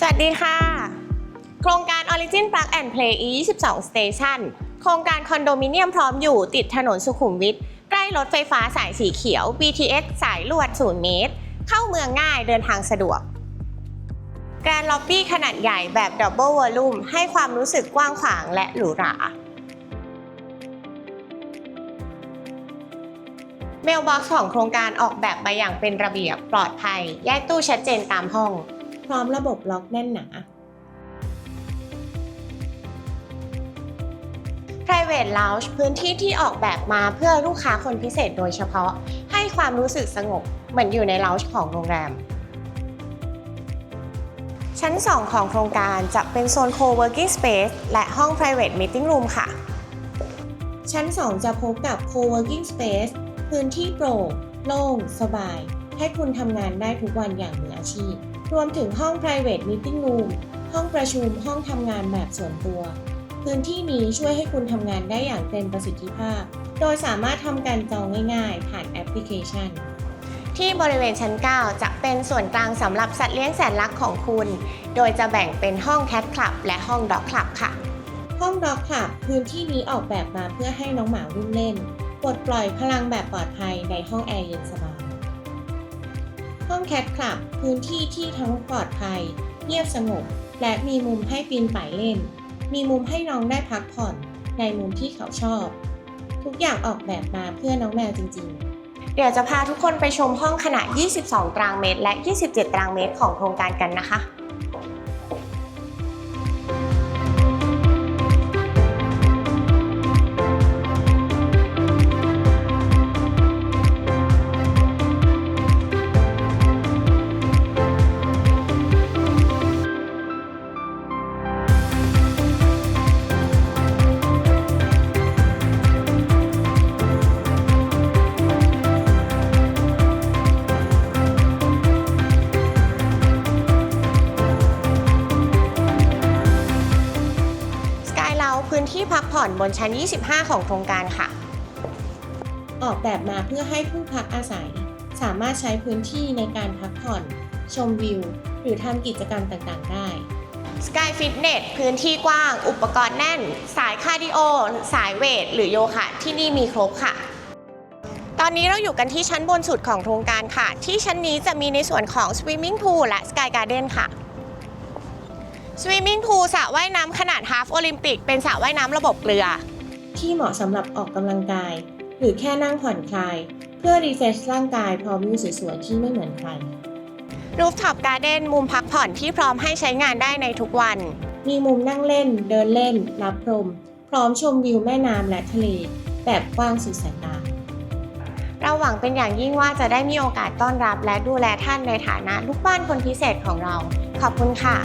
สวัสดีค่ะ โครงการ Origin Plug and Play E22 Station โครงการคอนโดมิเนียมพร้อมอยู่ติดถนนสุขุมวิทใกล้รถไฟฟ้าสายสีเขียว BTS สายลวด 0 เมตร เข้าเมืองง่ายเดินทางสะดวกแกรนล็อบบี้ขนาดใหญ่แบบดับเบิลวอลลุ่มให้ความรู้สึกกว้างขวางและหรูหราเมลบ็อกซ์ของโครงการออกแบบมาอย่างเป็นระเบียบปลอดภัย แยกตู้ชัดเจนตามห้อง พร้อมระบบล็อกแน่นหนา Private Lounge พื้นที่ที่ออกแบบมาเพื่อลูกค้าคนพิเศษโดยเฉพาะ ให้ความรู้สึกสงบเหมือนอยู่ใน lounge ของโรงแรม ชั้น 2 ของโครงการจะเป็นโซน co-working space และห้อง private meeting room ค่ะ ชั้น 2 จะพบกับ co-working space พื้นที่โปร่งโล่ง สบาย ให้คุณทำงานได้ทุกวันอย่างมืออาชีพ รวมถึงห้อง private meeting room ห้องประชุม ห้องทำงานแบบส่วนตัว พื้นที่นี้ช่วยให้คุณทำงานได้อย่างเต็มประสิทธิภาพ โดยสามารถทำการจองง่ายๆ ผ่านแอปพลิเคชัน ที่บริเวณชั้น 9 จะเป็นส่วนกลางสำหรับสัตว์เลี้ยงแสนรักของคุณ โดยจะแบ่งเป็นห้อง Cat Club และห้อง Dog Club ค่ะ ห้อง Dog Club พื้นที่นี้ออกแบบมาเพื่อให้น้องหมาวิ่งเล่น ปลดปล่อยพลังแบบปลอดภัยในห้องแอร์เย็นสบาย ห้องแคทคลับ พื้นที่ที่ทั้งปลอดภัย เงียบสงบ และมีมุมให้ปีนป่ายเล่น มีมุมให้น้องได้พักผ่อน ในมุมที่เขาชอบ ทุกอย่างออกแบบมาเพื่อน้องแมวจริง ๆเดี๋ยวจะพาทุกคนไปชมห้องขนาด 22 ตารางเมตร และ 27 ตารางเมตรของโครงการกันนะคะ ที่พักผ่อนบนชั้น 25 ของโครงการค่ะ ออกแบบมาเพื่อให้ผู้พักอาศัย สามารถใช้พื้นที่ในการพักผ่อน ชมวิว หรือทำกิจกรรมต่างๆ ได้ Sky Fitness พื้นที่กว้าง อุปกรณ์แน่น สายคาร์ดิโอ สายเวท หรือโยคะที่นี่มีครบค่ะ ตอนนี้เราอยู่กันที่ชั้นบนสุดของโครงการค่ะ ที่ชั้นนี้จะมีในส่วนของ Swimming Pool และ Sky Garden ค่ะ Swimming Pool สระว่ายน้ำขนาด Half Olympic เป็นสระว่ายน้ำระบบเกลือ ที่เหมาะสำหรับออกกำลังกาย หรือแค่นั่งผ่อนคลาย เพื่อรีเฟรชร่างกายพร้อมวิวสวยๆที่ไม่เหมือนใคร Rooftop Garden มุมพักผ่อนที่พร้อมให้ใช้งานได้ในทุกวัน มีมุมนั่งเล่น เดินเล่น รับลมพร้อมชมวิวแม่น้ำและทะเล แบบกว้างสุดสายตา เราหวังเป็นอย่างยิ่งว่าจะได้มีโอกาสต้อนรับและดูแลท่านในฐานะลูกบ้านคนพิเศษของเรา ขอบคุณค่ะ